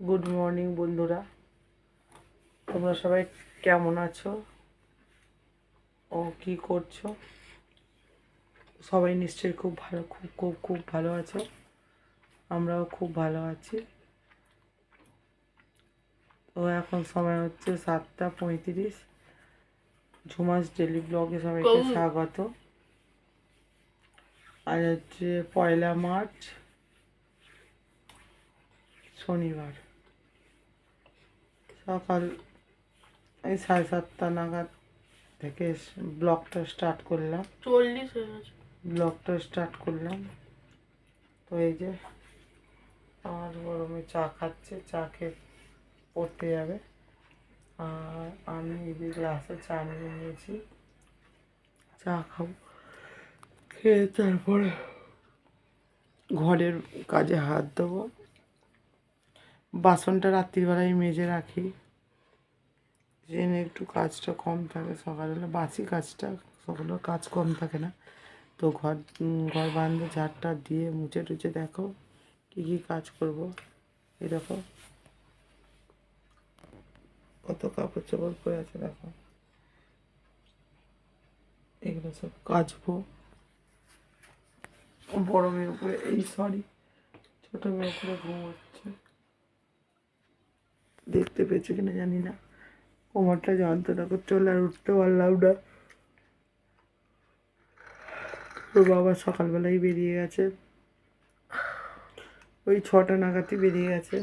Good morning বন্ধুরা। তোমরা সবাই কেমন আছো? ও কি করছ? সবাই নিশ্চয়ই খুব ভালো খুব খুব খুব ভালো আছো। আমরাও খুব ভালো আছি। তো এখন সময় হচ্ছে সাতটা পঁয়ত্রিশ। ঝুমাস ডেলি ব্লগে সবাইকে স্বাগত। আজ হচ্ছে পয়লা মার্চ শনিবার। সকাল এই সাড়ে সাতটা নাগাদ থেকে ব্লগটা স্টার্ট করলাম। চল্লিশ ব্লগটা স্টার্ট করলাম। তো এই যে আমার গরমে চা খাচ্ছে চা খেয়ে পড়তে যাবে। আর আমি এই যে গ্লাসে চা নিয়ে নিয়েছি। চা খাব। খেয়ে তারপরে ঘরের কাজে হাত দেবো। বাসনটা রাত্রিবেলায় মেজে রাখি। যেন একটু কাজটা কম থাকে সকালবেলা। বাসি কাজটা, সকালে কাজ কম থাকে না। তো ঘর ঘর বান্ধে ঝাড়টা দিয়ে মুছে টুছে দেখো কী কী কাজ করব। এরকম কত কাপড় চোপড় পরে আছে, দেখো। এগুলো সব কাচবো। বড় মেয়ের উপরে, এই সরি ছোট মেয়ের উপরে ঘুমোচ্ছে। দেখতে পেয়েছ কিনা জানি না। কোমরটা যন্ত্রণা করতে হলে আর উঠতে পারলাম না। ওর বাবা সকালবেলায় বেরিয়ে গেছে। ওই ছটা নাগাদই বেরিয়ে গেছে।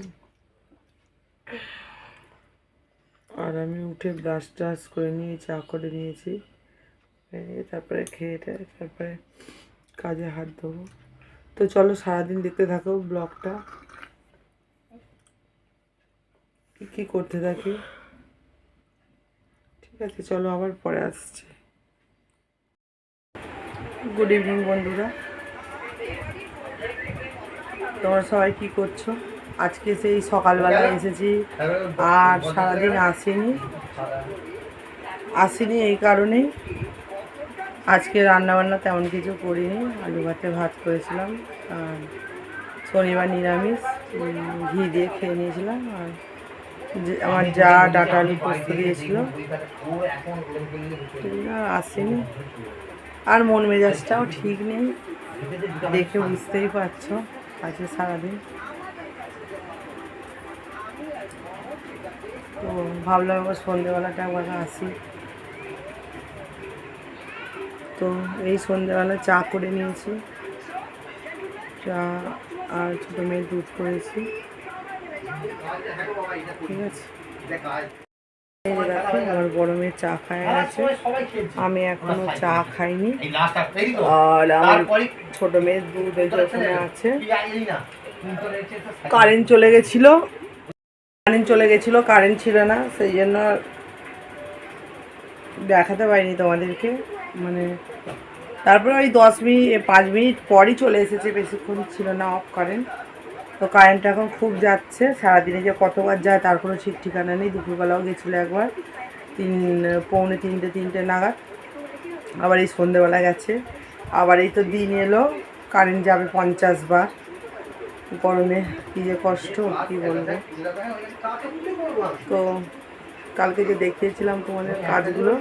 আর আমি উঠে ব্রাশ ট্রাশ করে নিয়ে, চা করে নিয়েছি। তারপরে খেয়ে তারপরে কাজে হাত দেবো তো চলো সারাদিন দেখতে থাকো ব্লগটা। কি করতে থাকি? ঠিক আছে, চলো আবার পরে আসছি। গুড ইভিনিং বন্ধুরা। তোমরা সবাই কি করছ? আজকে সেই সকালবেলা এসেছি আর সারাদিন আসিনি। আসিনি এই কারণেই। আজকে রান্নাবান্না তেমন কিছু করিনি। আলু ভাতে ভাত করেছিলাম, আর শনিবার নিরামিষ ঘি দিয়ে খেয়ে নিয়েছিলাম, আর আমার যা ডাটা আলু দিয়েছিল আসেনি। আর মন মেজাজটাও ঠিক নেই। দেখে বুঝতেই পারছ আছে সারাদিন। তো ভাবলাম এবার সন্ধেবেলাটা একবার আসি। তো এই সন্ধেবেলা চা করে নিয়েছি। চা আর ছোটো মেয়ের দুধ করেছি। ঠিক আছে আমার বড় মেয়ে চা খায় গেছে আমি এখনও চা খাইনি। আর আমার ছোট মেয়ের দুধ ওখানে আছে। কারেন্ট চলে গেছিল। কারেন্ট চলে গেছিল, কারেন্ট ছিল না, সেই জন্য দেখাতে পারিনি তোমাদেরকে। মানে তারপরে ওই দশ মিনিট, পাঁচ মিনিট পরই চলে এসেছে, বেশিক্ষণ ছিল না অফ কারেন্ট তো কারেন্ট এখন খুব যাচ্ছে, সারাদিনে যে কতবার যায় তার কোনো ঠিক ঠিকানা নেই, দুপুরবেলাও গেছিল একবার, তিন, পৌনে তিনটে তিনটে নাগাদ, আবার এই সন্ধেবেলা গেছে, আবার এই তো দিন এলো কারেন্ট যাবে পঞ্চাশ বার, গরমে কী যে কষ্ট, কী বলব? তো কালকে যে দেখিয়েছিলাম তোমাদের কাজগুলো,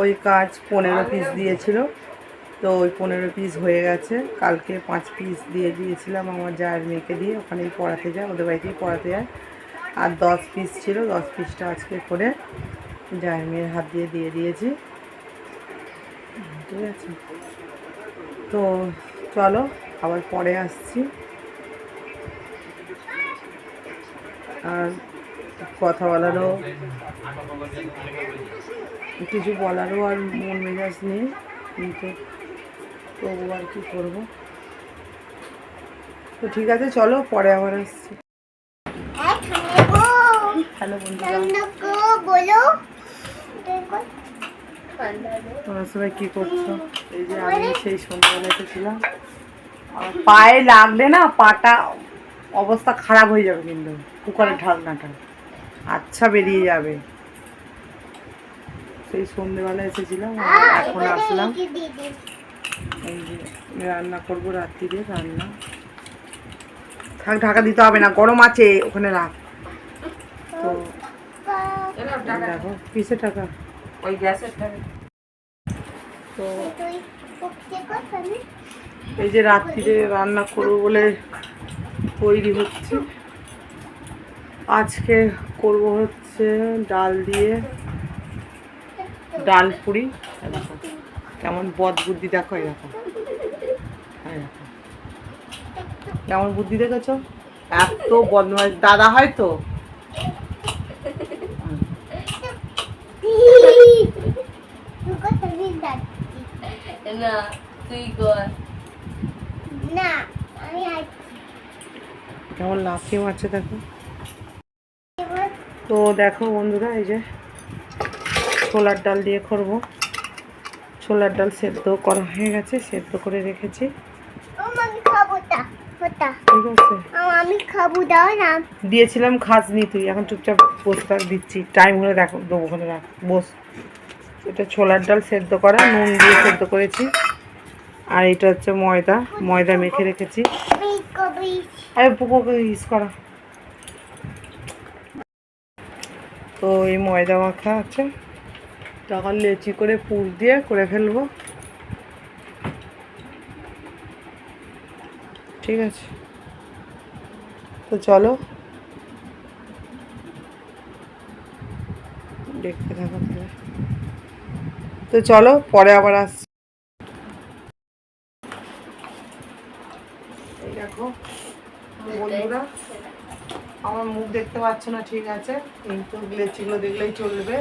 ওই কাজ পনেরো পিস দিয়েছিল তো ওই পনেরো পিস হয়ে গেছে। কালকে পাঁচ পিস দিয়ে দিয়েছিলাম আমার যার মেয়েকে দিয়ে, ওখানেই পড়াতে যায় ওদের বাড়িতেই পড়াতে যায়। আর দশ পিস ছিল, দশ পিসটা আজকে করে যার মেয়ের হাত দিয়ে দিয়ে দিয়েছি। ঠিক আছে। তো চলো, আবার পরে আসছি। আর কথা বলারও কিছু বলারও আর মন মেজাজ নেই, কিন্তু তবু আর কি করব। তো ঠিক আছে, চলো পরে আবার আসছি। হ্যালো বন্ধুরা। সবাই করছ? এই যে আমি সেই এসেছিলাম। পায়ে লাগলে না পাটা অবস্থা খারাপ হয়ে যাবে কিন্তু, কুকারের ঢাকনাটা। আচ্ছা বেরিয়ে যাবে। সেই সন্ধ্যেবেলা এসেছিলাম এখন আসলাম। এই যে রান্না করব রাত্রিরে রান্না। থাক ঢাকা দিতে হবে না গরম আছে ওখানে রাখ। টাকা দেখো কিসে টাকা? ওই গ্যাসের টাকা। তো এই যে রাত্রিরে রান্না করব বলে তৈরি হচ্ছে। আজকে করব হচ্ছে ডাল দিয়ে ডাল পুরি। কেমন বদ বুদ্ধি দেখো দেখো। কেমন বুদ্ধি দেখেছ? এত বদমাইশ। দাদা হয় তো? না তুই কর। না আমি কেমন লাফিয়ে মারছে দেখো। তো দেখো বন্ধুরা এই যে ছোলার ডাল দিয়ে করব। ছোলার ডাল সেদ্ধ করা হয়ে গেছে সেদ্ধ করে রেখেছি। ঠিক আছে। আমি খাব দাও না। দিয়েছিলাম খাসনি তুই এখন চুপচাপ বসে থাক দিচ্ছি। টাইম হলে দেখো দেবো ওখানে রাখ বস। এটা ছোলার ডাল সেদ্ধ করা নুন দিয়ে সেদ্ধ করেছি। আর এটা হচ্ছে ময়দা ময়দা মেখে রেখেছি। আরে পুকুরকে ইউজ করা। তো এই ময়দা মাখা আছে। তখন লেচি করে পুর দিয়ে করে ফেলব। ঠিক আছে। তো চলো। দেখতে থাকো তো চলো, পরে আবার আস এই দেখো, বন্ধুরা, আমার মুখ দেখতে পাচ্ছ না, ঠিক আছে। কিন্তু লেচিগুলো দেখলেই চলবে।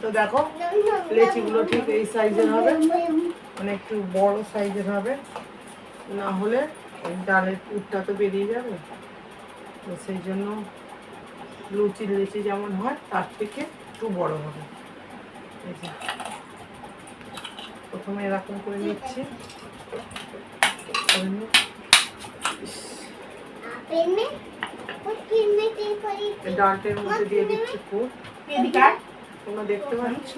তো দেখো, লেচিগুলো ঠিক এই সাইজের হবে। মানে একটু বড় সাইজের হবে। ডালের তো বেরিয়ে যাবে। তো সেই জন্য লুচি লেচি যেমন হয়, তার থেকে একটু বড় হবে। প্রথমে এরকম করে নিচ্ছি। ডালটের মধ্যে দিয়ে দিচ্ছি তোমরা দেখতে পাচ্ছ?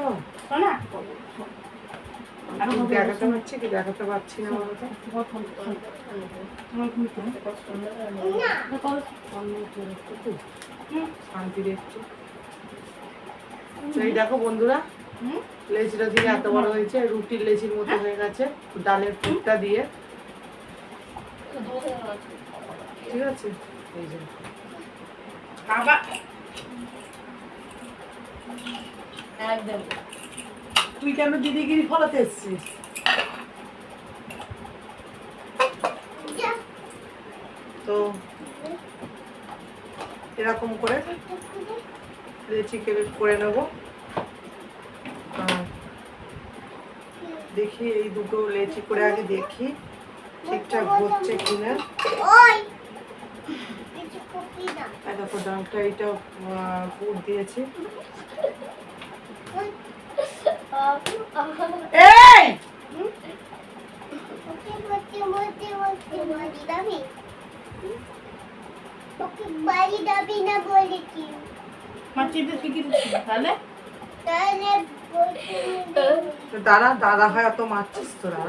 দেখাতে পারছি না শান্তি দেখো বন্ধুরা লেচিটা দিয়ে এত বড় হয়েছে রুটির লেচির মতো হয়ে গেছে ডালের পুরটা দিয়ে। ঠিক আছে? এই যে। একদম। তুই কেন দিদিগিরি ফলাতে এসছিস? তো এরকম করে লেচি কেটে করে নেব। দেখি এই দুটো লেচি করে আগে দেখি ঠিকঠাক হচ্ছে কিনা। না দেখো ডালটা এইটা পুর দিয়েছি। এই! বাড়ি দাবি ওকে বাড়ি দাবি না বলেছি তাহলে বলতে তো দাদা দাদা হয় অত মারছিস তোরা।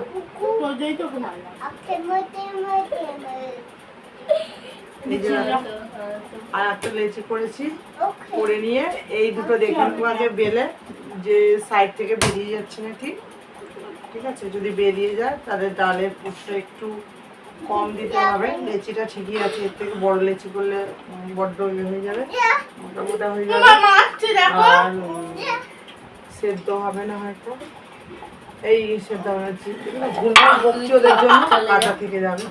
দেখো, আর একটা লেচি করেছি। করে নিয়ে এই দুটো দেখে নেব আগে বেলে যে সাইড থেকে বেরিয়ে যাচ্ছে নাকি? ঠিক ঠিক আছে যদি বেরিয়ে যায় তাহলে ডালের পুরটা একটু কম দিতে হবে। লেচিটা ঠিকই আছে এর থেকে বড় লেচি করলে বড্ড ইয়ে হয়ে যাবে। মোটা মোটা হয়ে যাবে। আর সেদ্ধ হবে না হয়তো। এই সেদ্ধ হবে না। ভুল বকছি ওদের জন্য কাটা থেকে যাবে।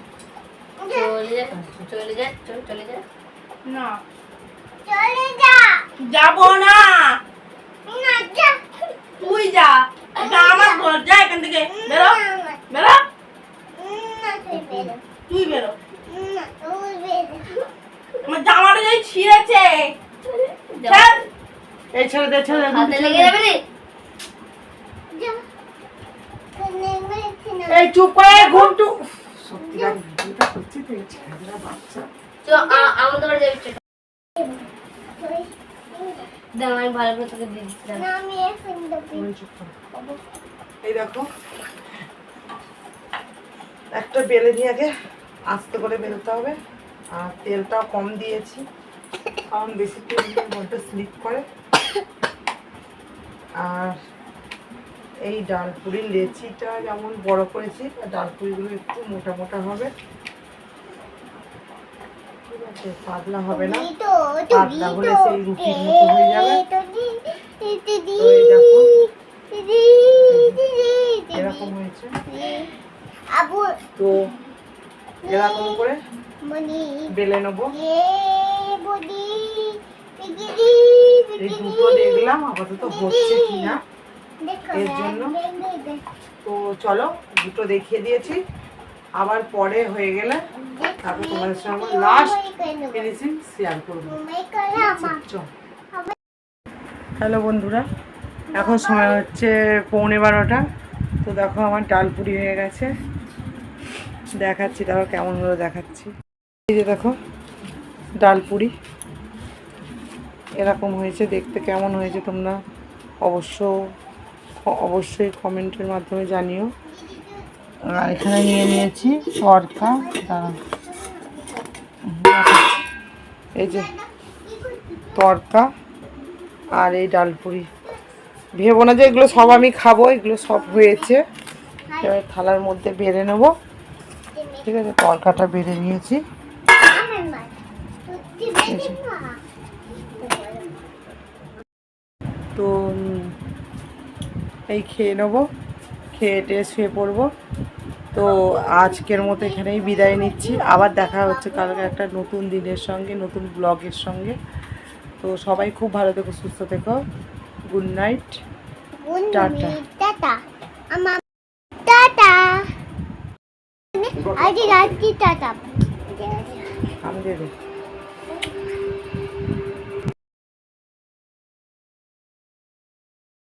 চলে যা চলে যা চল চলে যা। যাব না। না তুই যা। এটা আমার ঘর। যা এখান থেকে। বেরো। বেরো। তুই বেরো। না আমার জামাটা যাই ছিঁড়েছে। এই ছেড়ে দে হাতে লেগে যাবে রে যা কানে মেরেছি না এই চুপ করে ঘুমটু সত্যি আর করছি তো এই ছেলেরা বাচ্চা। চ আমাদের বাড়ি যাবি চ। আমি ভালো করে তোকে দিয়ে দিচ্ছি না আমি এখন দেবো তুমি চুপ করো। এই দেখো। একটা বেলে দিয়ে আগে আস্তে করে বেলতে হবে আর তেলটাও কম দিয়েছি। কারণ বেশি তেল মধ্যে স্লিপ করে। আর এই ডালপুরির লেচিটা যেমন বড় করেছি ডালপুরিগুলো একটু মোটা মোটা হবে। ঠিক আছে পাতলা হবে না। পাতলা হলে সেই রুটির মতো হয়ে যাবে। এরকম হয়েছে। তো এরকম করে বেলে নেব। এই দুটো দেখলাম আপাতত হচ্ছে কিনা। এর জন্য? তো চলো দুটো দেখিয়ে দিয়েছি। আবার পরে হয়ে গেলে তারপর তোমাদের সঙ্গে লাস্ট ফিনিশিং শেয়ার করব। হ্যালো বন্ধুরা এখন সময় হচ্ছে পৌনে বারোটা। তো দেখো আমার ডাল পুরি হয়ে গেছে। দেখাচ্ছি দেখো কেমন হলো দেখাচ্ছি। এই যে দেখো ডালপুরি এরকম হয়েছে দেখতে কেমন হয়েছে তোমরা অবশ্য অবশ্যই কমেন্টের মাধ্যমে জানিও। আর এখানে নিয়ে নিয়েছি তরকা দাঁড়া। এই যে তরকা আর এই ডালপুরি। ভেবো না যে এগুলো সব আমি খাব এগুলো সব হয়েছে। এবার থালার মধ্যে বেড়ে নেব। ঠিক আছে তরকাটা বেড়ে নিয়েছি। তো এই খেয়ে নেব খেয়ে টেয়ে শুয়ে পড়ব। তো আজকের মতো এখানেই বিদায় নিচ্ছি। আবার দেখা হচ্ছে কালকে একটা নতুন দিনের সঙ্গে নতুন ব্লগের সঙ্গে। তো সবাই খুব ভালো থেকো সুস্থ থেকো। Good night. টাটা। টাটা। আমি দেবে